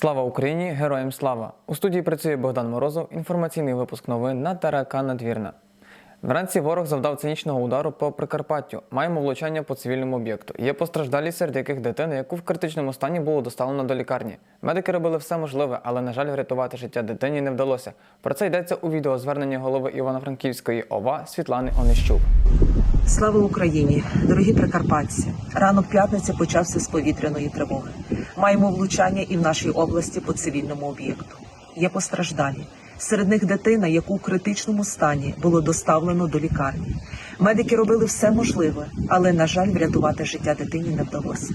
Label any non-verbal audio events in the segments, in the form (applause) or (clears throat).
Слава Україні! Героям слава! У студії працює Богдан Морозов. Інформаційний випуск новин на ТРК Надвірна. Вранці ворог завдав цинічного удару по Прикарпаттю. Маємо влучання по цивільному об'єкту. Є постраждалі, серед яких дитина, яку в критичному стані було доставлено до лікарні. Медики робили все можливе, але, на жаль, врятувати життя дитині не вдалося. Про це йдеться у відеозверненні голови Івано-Франківської ОВА Світлани Онищук. Слава Україні, дорогі прикарпатці! Ранок п'ятниці почався з повітряної тривоги. Маємо влучання і в нашій області по цивільному об'єкту. Є постраждалі. Серед них дитина, яку в критичному стані було доставлено до лікарні. Медики робили все можливе, але на жаль, врятувати життя дитині не вдалося.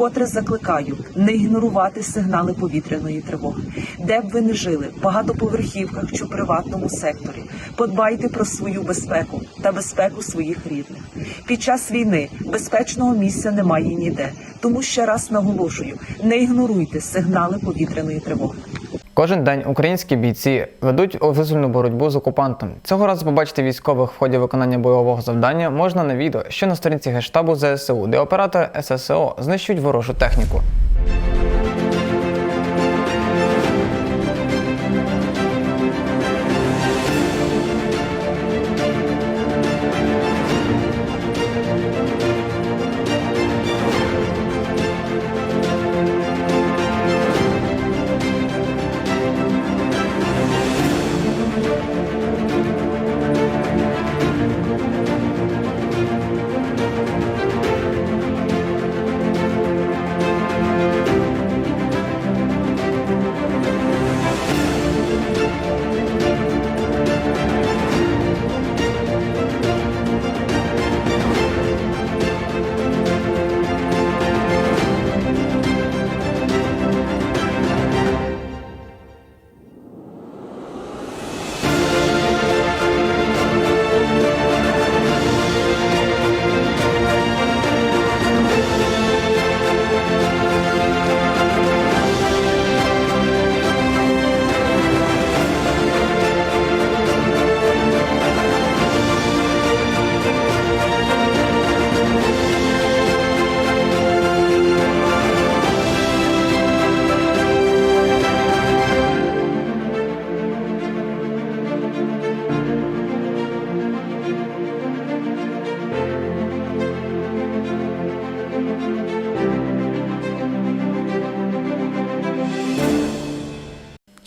Вкотре закликаю не ігнорувати сигнали повітряної тривоги, де б ви не жили, в багатоповерхівках чи приватному секторі. Подбайте про свою безпеку та безпеку своїх рідних. Під час війни безпечного місця немає ніде. Тому ще раз наголошую: не ігноруйте сигнали повітряної тривоги. Кожен день українські бійці ведуть визвольну боротьбу з окупантом. Цього разу побачити військових в ході виконання бойового завдання можна на відео, що на сторінці гештабу ЗСУ, де оператори ССО знищують ворожу техніку.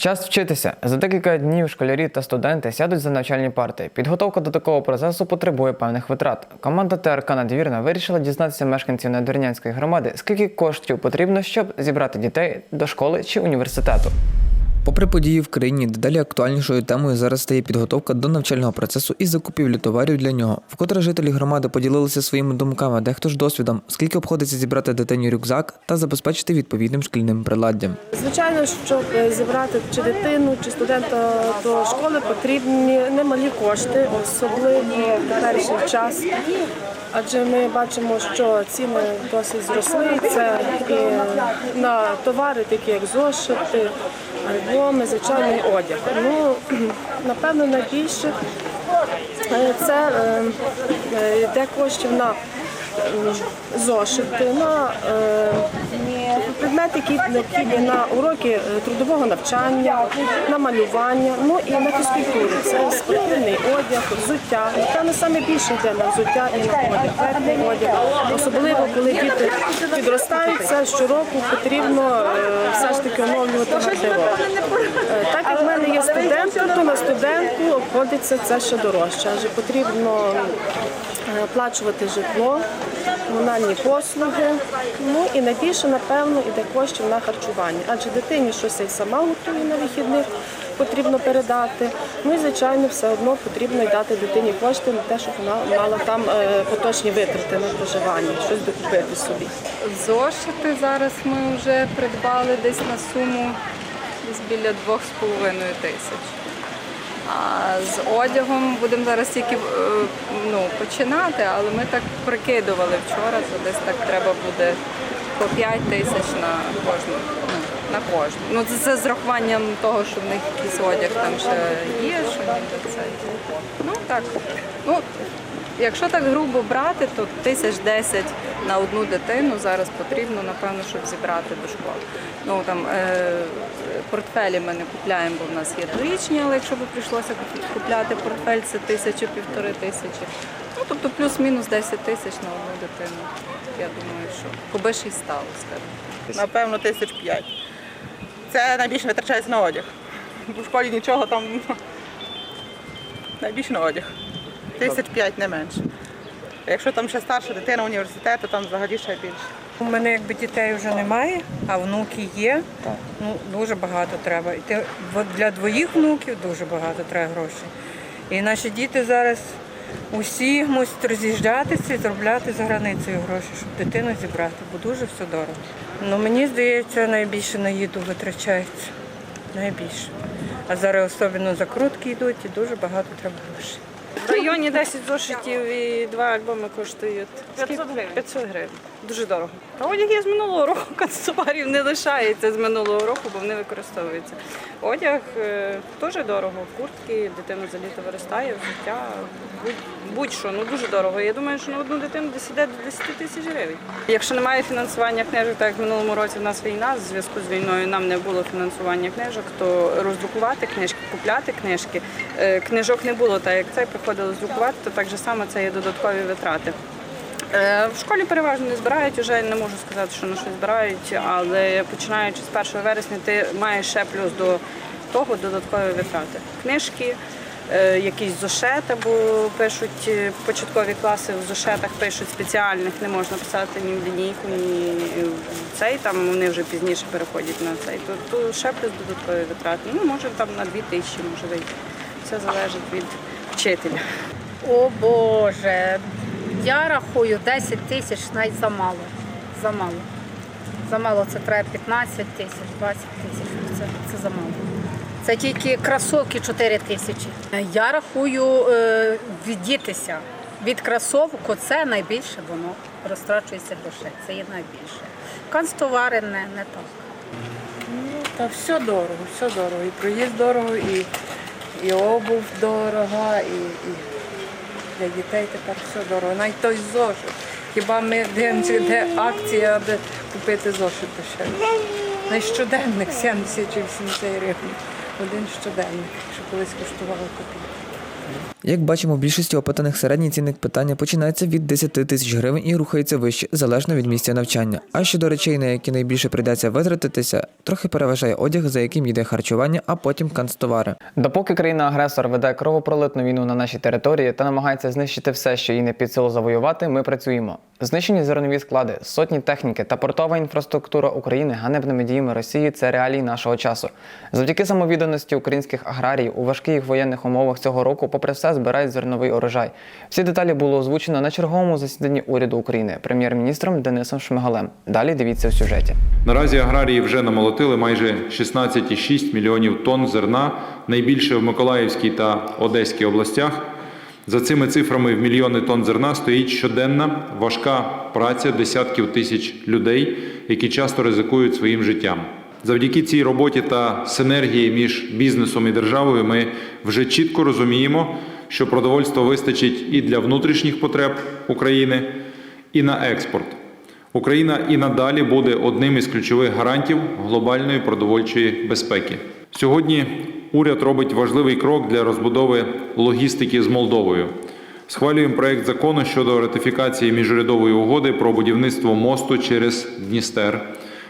Час вчитися. За декілька днів школярі та студенти сядуть за навчальні парти. Підготовка до такого процесу потребує певних витрат. Команда ТРК Надвірна вирішила дізнатися мешканців Надвірнянської громади, скільки коштів потрібно, щоб зібрати дітей до школи чи університету. Попри події в країні, дедалі актуальнішою темою зараз стає підготовка до навчального процесу і закупівлі товарів для нього. Вкотре жителі громади поділилися своїми думками, дехто ж досвідом, скільки обходиться зібрати дитині рюкзак та забезпечити відповідним шкільним приладдям. Звичайно, щоб зібрати чи дитину, чи студента до школи потрібні немалі кошти, особливо в теперішній час. Адже ми бачимо, що ціни досить зросли. Це і на товари, такі як зошити, альбоми, звичайний одяг. Ну, (clears throat) напевно, найбільше е, це е, е, йде коштів на зошити, на е, предмети, які необхідні на уроки е, трудового навчання, на малювання, ну і на фізкультуру. Це спортивний одяг, взуття. Напевно, саме більше йде на взуття і на одяг, одяг. Особливо, коли діти підростають, це щороку потрібно е, все ж таки оновлювати гардероб. Так як в мене є студенти, то на студентку обходиться це ще дорожче, адже потрібно оплачувати житло, комунальні послуги. Ну і найбільше, напевно, іде коштів на харчування, адже дитині щось і сама готує на вихідних. Потрібно передати. Ну і звичайно, все одно потрібно й дати дитині кошти на те, щоб вона мала там е, поточні витрати на проживання, щось докупити собі. Зошити зараз ми вже придбали десь на суму десь біля 2,5 тисяч. А з одягом будемо зараз тільки е, ну, починати, але ми так прикидували вчора, то десь так треба буде по 5 тисяч на кожну. Ну, на кожну. Ну це, це з рахуванням того, що в них якийсь одяг там ще є, що це. Ну так. Ну, якщо так грубо брати, то тисяч десять на одну дитину зараз потрібно, напевно, щоб зібрати до школи. Ну там е, портфелі ми не купляємо, бо в нас є дворічні, але якщо б прийшлося купляти портфель, це тисячу, півтори тисячі. Ну тобто плюс-мінус 10 тисяч на одну дитину. Я думаю, що коби ж і стало, скажімо. Напевно, тисяч п'ять. Це найбільше витрачається на одяг. Бо в школі нічого там (laughs) найбільше на одяг. Тисяч п'ять не менше. Якщо там ще старша дитина університету, там взагалі ще більше. У мене якби дітей вже немає, а внуки є. Ну дуже багато треба. І для двоїх внуків дуже багато треба грошей. І наші діти зараз усі мусять роз'їжджатися і заробляти за границею гроші, щоб дитину зібрати, бо дуже все дорого. Ну мені здається, найбільше на їду витрачається. Найбільше. А зараз особливо закрутки йдуть і дуже багато треба грошей. В районі 10 зошитів і два альбоми коштують 500 гривень. 500 гривень. Дуже дорого. Та одяг є з минулого року, (laughs) канцтоварів не лишається з минулого року, бо вони використовуються. Одяг е, теж дорого. Куртки, дитину за літо виростає, будь- будь-що, ну дуже дорого. Я думаю, що на одну дитину десь до 10 тисяч гривень. Якщо немає фінансування книжок, так як в минулому році в нас війна, в зв'язку з війною нам не було фінансування книжок, то роздрукувати книжки, купляти книжки. Е, Книжок не було, так як це приходилось друкувати, то так же само це є додаткові витрати. Е, В школі переважно не збирають, вже не можу сказати, що на щось збирають, але починаючи з 1 вересня, ти маєш ще плюс до того додаткові витрати. Книжки, е, якісь зошити, бо пишуть е, початкові класи в зошитах пишуть спеціальних, не можна писати ні в лінійку, ні в цей, там вони вже пізніше переходять на цей. То, ще плюс додаткові витрати. Ну, може там на 2 тисячі може вийти. Все залежить від вчителя. О Боже, я рахую 10 тисяч навіть замало. Замало. Замало це треба 15 тисяч, 20 тисяч. Ну, Це, це замало. Це тільки кросовки 4 тисячі. Я рахую е, віддітися. Від кросовок це найбільше воно розтрачується грошей. Це є найбільше. Канцтовари не, не так. Та все дорого, все дорого. І проїзд дорого, і, і обув дорога, і, і для дітей тепер все дорого. Навіть той зошит. Хіба ми дивимося, де акція, де купити зошит ще. Навіть щоденник 70 чи 80 гривень. Один щоденник, що колись коштувало копійки. Як бачимо, в більшості опитаних середній цінник питання починається від 10 тисяч гривень і рухається вище, залежно від місця навчання. А щодо речей, на які найбільше прийдеться витратитися, трохи переважає одяг, за яким йде харчування, а потім канцтовари. Допоки країна-агресор веде кровопролитну війну на нашій території та намагається знищити все, що їй не під силу завоювати, ми працюємо. Знищені зернові склади, сотні техніки та портова інфраструктура України ганебними діями Росії це реалії нашого часу. Завдяки самовідданості українських аграріїв у важких воєнних умовах цього року, попри все, збирають зерновий урожай. Всі деталі було озвучено на черговому засіданні уряду України прем'єр-міністром Денисом Шмигалем. Далі дивіться у сюжеті. Наразі аграрії вже намолотили майже 16,6 мільйонів тонн зерна, найбільше в Миколаївській та Одеській областях. За цими цифрами в мільйони тонн зерна стоїть щоденна важка праця десятків тисяч людей, які часто ризикують своїм життям. Завдяки цій роботі та синергії між бізнесом і державою ми вже чітко розуміємо, що продовольства вистачить і для внутрішніх потреб України, і на експорт. Україна і надалі буде одним із ключових гарантів глобальної продовольчої безпеки. Сьогодні уряд робить важливий крок для розбудови логістики з Молдовою. Схвалюємо проект закону щодо ратифікації міжурядової угоди про будівництво мосту через Дністер.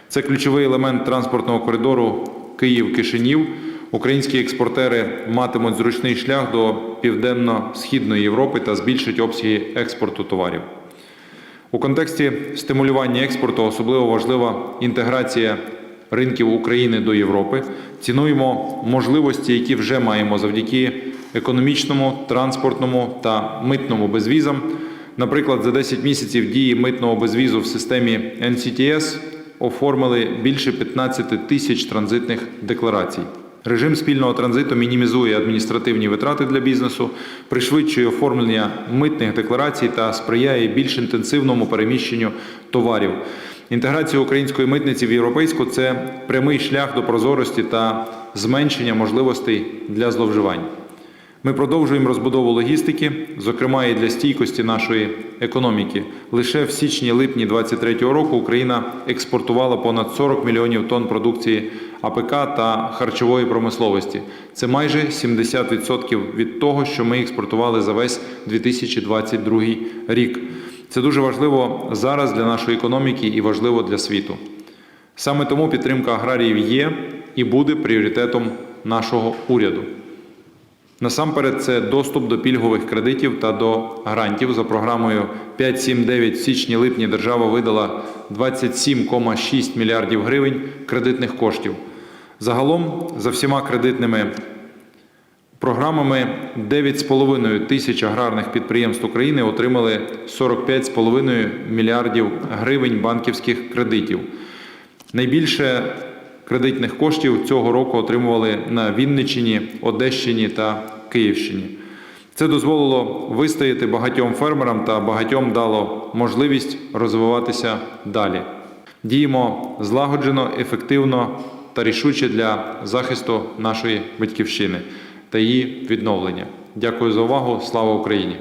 Це ключовий елемент транспортного коридору Київ-Кишинів. Українські експортери матимуть зручний шлях до південно-східної Європи та збільшать обсяги експорту товарів. У контексті стимулювання експорту особливо важлива інтеграція ринків України до Європи. Цінуємо можливості, які вже маємо завдяки економічному, транспортному та митному безвізам. Наприклад, за 10 місяців дії митного безвізу в системі NCTS оформили більше 15 тисяч транзитних декларацій. Режим спільного транзиту мінімізує адміністративні витрати для бізнесу, пришвидшує оформлення митних декларацій та сприяє більш інтенсивному переміщенню товарів. Інтеграція української митниці в європейську це прямий шлях до прозорості та зменшення можливостей для зловживань. Ми продовжуємо розбудову логістики, зокрема і для стійкості нашої економіки. Лише в січні-липні 2023 року Україна експортувала понад 40 мільйонів тонн продукції АПК та харчової промисловості. Це майже 70% від того, що ми експортували за весь 2022 рік. Це дуже важливо зараз для нашої економіки і важливо для світу. Саме тому підтримка аграріїв є і буде пріоритетом нашого уряду. Насамперед, це доступ до пільгових кредитів та до грантів. За програмою 5.7.9 в січні-липні держава видала 27,6 мільярдів гривень кредитних коштів. Загалом, за всіма кредитними програмами, 9,5 тисяч аграрних підприємств України отримали 45,5 мільярдів гривень банківських кредитів. Найбільше кредитних коштів цього року отримували на Вінниччині, Одещині та Київщині. Це дозволило вистояти багатьом фермерам та багатьом дало можливість розвиватися далі. Діємо злагоджено, ефективно та рішуче для захисту нашої батьківщини та її відновлення. Дякую за увагу. Слава Україні!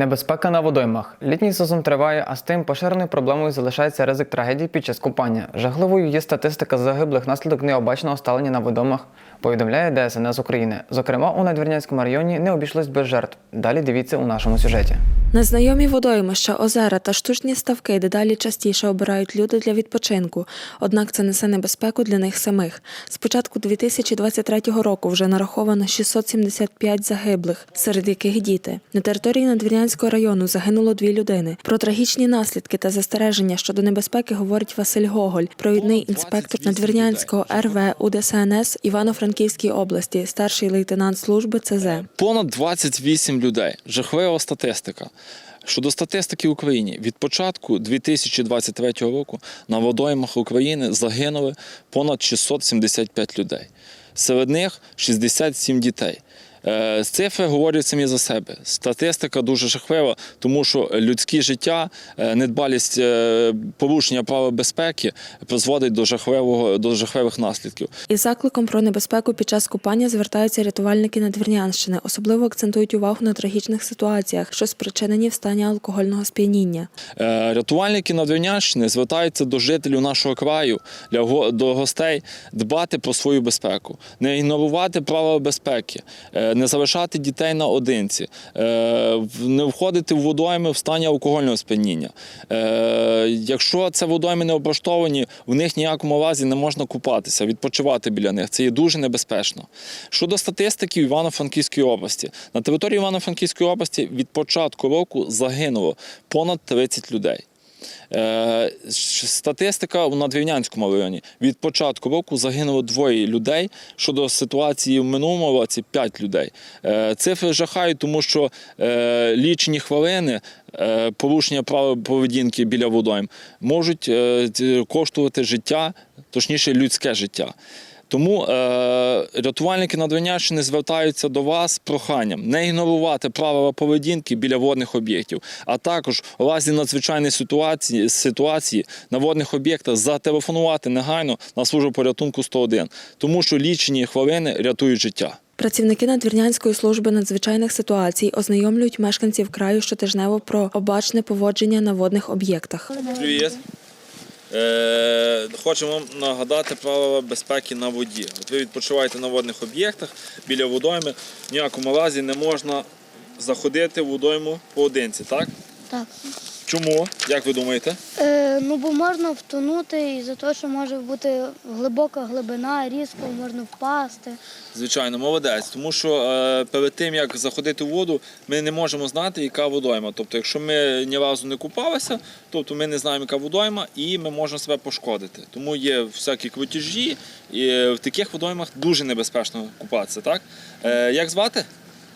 Небезпека на водоймах. Літній сезон триває, а з тим поширеною проблемою залишається ризик трагедії під час купання. Жахливою є статистика загиблих внаслідок необачного ставлення на водоймах, повідомляє ДСНС України. Зокрема, у Надвірнянському районі не обійшлось без жертв. Далі дивіться у нашому сюжеті. Незнайомі водоймища, озера та штучні ставки дедалі частіше обирають люди для відпочинку, однак це несе небезпеку для них самих. З початку 2023 року вже нараховано 675 загиблих, серед яких діти. На території Надвірнянського району загинуло дві людини. Про трагічні наслідки та застереження щодо небезпеки говорить Василь Гоголь, провідний інспектор Надвірнянського РВ УДСНС Івано-Франківській області, старший лейтенант служби ЦЗ. Понад 28 людей. Жахлива статистика. Щодо статистики в Україні, від початку 2023 року на водоймах України загинули понад 675 людей. Серед них 67 дітей. Е, Цифри говорять самі за себе. Статистика дуже жахлива, тому що людське життя, е, недбалість е, порушення правил безпеки призводить до жахливого до жахливих наслідків. Із закликом про небезпеку під час купання звертаються рятувальники Надвірнянщини. Особливо акцентують увагу на трагічних ситуаціях, що спричинені в стані алкогольного сп'яніння. Рятувальники Надвірнянщини звертаються до жителів нашого краю, для до гостей дбати про свою безпеку, не ігнорувати правила безпеки, не залишати дітей наодинці, е, не входити в водойми в стані алкогольного сп'яніння. Е, Якщо це водойми не облаштовані, в них ніякому разі не можна купатися, відпочивати біля них. Це є дуже небезпечно. Щодо статистики Івано-Франківської області, на території Івано-Франківської області від початку року загинуло понад 30 людей. Е, Статистика у Надвірнянському районі від початку року загинуло двоє людей. Щодо ситуації в минулому році 5 людей. Е, Цифри жахають, тому що е, лічені хвилини порушення правил поведінки біля водойм можуть коштувати життя, точніше людське життя. Тому е, рятувальники Надвірнянщини звертаються до вас з проханням не ігнорувати правила поведінки біля водних об'єктів, а також у разі надзвичайної ситуації, ситуації на водних об'єктах зателефонувати негайно на службу порятунку 101, тому що лічені хвилини рятують життя. Працівники Надвірнянської служби надзвичайних ситуацій ознайомлюють мешканців краю щотижнево про обачне поводження на водних об'єктах. Привіт. Е, хочемо вам нагадати правила безпеки на воді. От ви відпочиваєте на водних об'єктах біля водойми. В ніякому разі не можна заходити в водойму поодинці, так? Так. Чому? Як ви думаєте? Е, ну, бо можна втонути і за те, що може бути глибока глибина, різко можна впасти. Звичайно, молодець. Тому що е, перед тим, як заходити в воду, ми не можемо знати, яка водойма. Тобто, якщо ми ні разу не купалися, тобто ми не знаємо, яка водойма, і ми можемо себе пошкодити. Тому є всякі крутежі, і в таких водоймах дуже небезпечно купатися. Так? Е, як звати?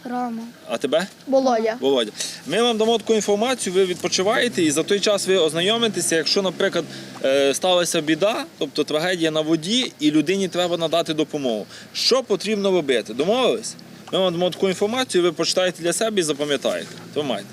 Рано. А тебе? Володя. Володя. Ми вам дамо таку інформацію, ви відпочиваєте і за той час ви ознайомитеся, якщо, наприклад, е, сталася біда, тобто трагедія на воді, і людині треба надати допомогу. Що потрібно робити? Домовились? Ми вам дамо таку інформацію, ви почитаєте для себе і запам'ятаєте. Тримайте.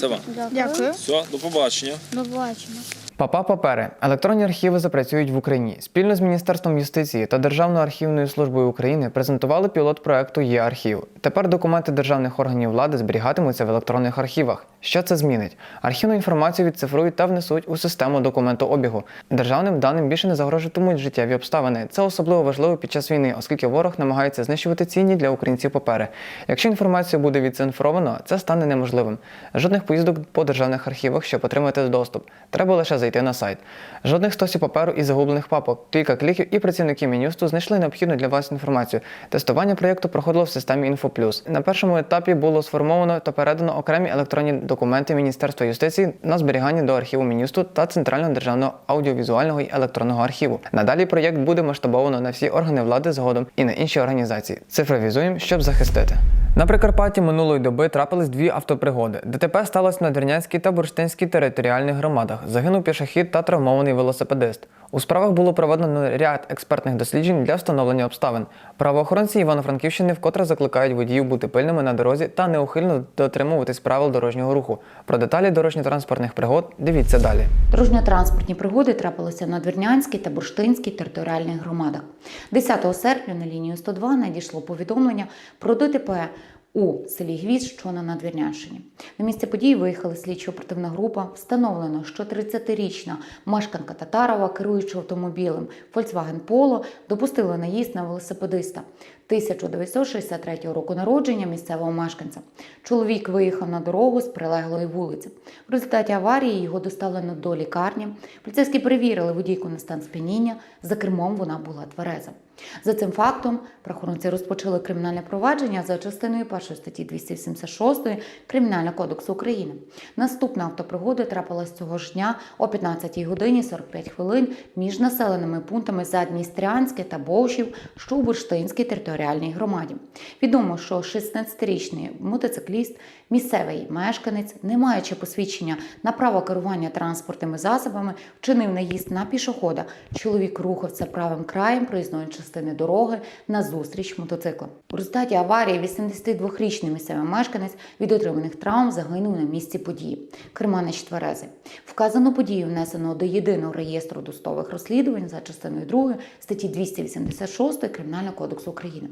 Це вам. Дякую. Все, до побачення. До побачення. Папа папери. Електронні архіви запрацюють в Україні. Спільно з Міністерством юстиції та Державною архівною службою України презентували пілот проекту Є-архів. Тепер документи державних органів влади зберігатимуться в електронних архівах. Що це змінить? Архівну інформацію відцифрують та внесуть у систему документообігу. Державним даним більше не загрожуватимуть життєві обставини. Це особливо важливо під час війни, оскільки ворог намагається знищувати цінні для українців папери. Якщо інформація буде відцифровано, це стане неможливим. Жодних поїздок по державних архівах, щоб отримати доступ. Треба лише зайти на сайт. Жодних стосів паперу і загублених папок. Кілька кліків і працівники Мінюсту знайшли необхідну для вас інформацію. Тестування проєкту проходило в системі «Інфоплюс». На першому етапі було сформовано та передано окремі електронні документи Міністерства юстиції на зберігання до архіву Мінюсту та Центрального державного аудіовізуального і електронного архіву. Надалі проєкт буде масштабовано на всі органи влади згодом і на інші організації. Цифровізуємо, щоб захистити. На Прикарпатті минулої доби трапились дві автопригоди. ДТП сталося на Дернянській та Бурштинській територіальних громадах. Загинув пішохід та травмований велосипедист. У справах було проведено ряд експертних досліджень для встановлення обставин. Правоохоронці Івано-Франківщини вкотре закликають водіїв бути пильними на дорозі та неухильно дотримуватись правил дорожнього руху. Про деталі дорожньо-транспортних пригод дивіться далі. Дорожньо-транспортні пригоди трапилися на Двірнянській та Бурштинській територіальних громадах. 10 серпня на лінію 102 надійшло повідомлення про ДТП у селі Гвіз, що на Надвірнянщині. На місце події виїхала слідчо-оперативна група. Встановлено, що 30-річна мешканка Татарова, керуючи автомобілем Volkswagen Polo, допустила наїзд на велосипедиста 1963 року народження місцевого мешканця. Чоловік виїхав на дорогу з прилеглої вулиці. В результаті аварії його доставлено до лікарні. Поліцейські перевірили водійку на стан сп'яніння. За кермом вона була твереза. За цим фактом правоохоронці розпочали кримінальне провадження за частиною 1 статті 276 Кримінального кодексу України. Наступна автопригода трапилась цього ж дня о 15 годині 45 хвилин між населеними пунктами Задністрянське та Бовшів, що у Бурштинській територіальній громаді. Відомо, що 16-річний мотоцикліст, місцевий мешканець, не маючи посвідчення на право керування транспортними засобами, вчинив наїзд на пішохода. Чоловік рухався правим краєм проїзної частини дороги на зустріч мотоцикла. У результаті аварії 82-річний місцевий мешканець від отриманих травм загинув на місці події. Керманич тверезий. Вказану подію внесено до єдиного реєстру досудових розслідувань за частиною 2 статті 286 Кримінального кодексу України.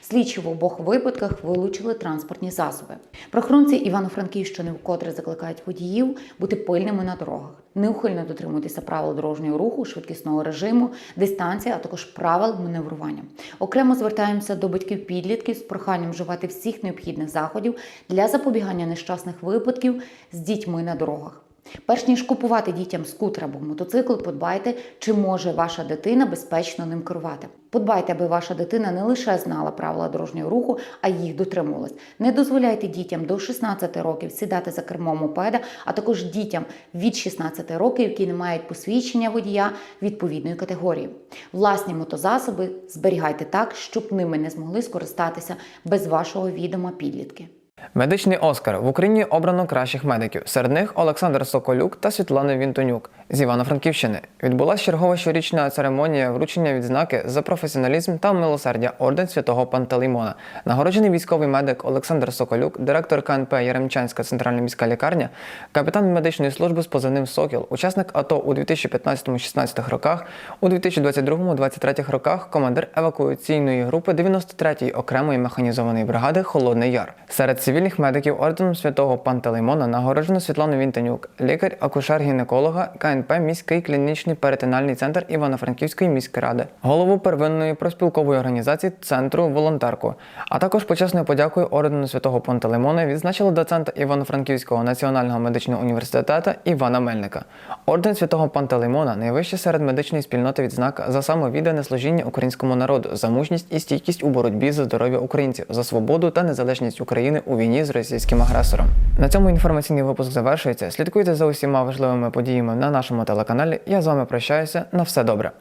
Слідчі в обох випадках вилучили транспортні засоби. Прохоронці Івано-Франківщини вкотре закликають водіїв бути пильними на дорогах, неухильно дотримуватися правил дорожнього руху, швидкісного режиму, дистанції, а також правил маневрування. Окремо звертаємося до батьків підлітків з проханням вживати всіх необхідних заходів для запобігання нещасних випадків з дітьми на дорогах. Перш ніж купувати дітям скутер або мотоцикл, подбайте, чи може ваша дитина безпечно ним керувати. Подбайте, аби ваша дитина не лише знала правила дорожнього руху, а їх дотримувалась. Не дозволяйте дітям до 16 років сідати за кермом мопеда, а також дітям від 16 років, які не мають посвідчення водія відповідної категорії. Власні мотозасоби зберігайте так, щоб ними не змогли скористатися без вашого відома підлітки. Медичний Оскар в Україні обрано кращих медиків. Серед них Олександр Соколюк та Світлана Вінтонюк з Івано-Франківщини. Відбулася чергова щорічна церемонія вручення відзнаки за професіоналізм та милосердя орден святого Пантелеймона. Нагороджений військовий медик Олександр Соколюк, директор КНП Яремчанська центральна міська лікарня, капітан медичної служби з позивним Сокіл, учасник АТО у 2015-16 роках, у 2022-2023 роках командир евакуаційної групи 93-ї окремої механізованої бригади Холодний Яр. Серед цивільних медиків орденом святого Пантелеймона нагороджено Світлану Вінтонюк, лікар, акушер-гінеколога КНП міський клінічний перитональний центр Івано-Франківської міськради, голову первинної проспілкової організації центру волонтерку. А також почесною подякою ордену святого Пантелеймона відзначили доцента Івано-Франківського національного медичного університету Івана Мельника. Орден святого Пантелеймона найвища серед медичної спільноти відзнака за самовіддане служіння українському народу, за мужність і стійкість у боротьбі за здоров'я українців, за свободу та незалежність України у війні з російським агресором. На цьому інформаційний випуск завершується. Слідкуйте за усіма важливими подіями на нашому телеканалі. Я з вами прощаюся. На все добре.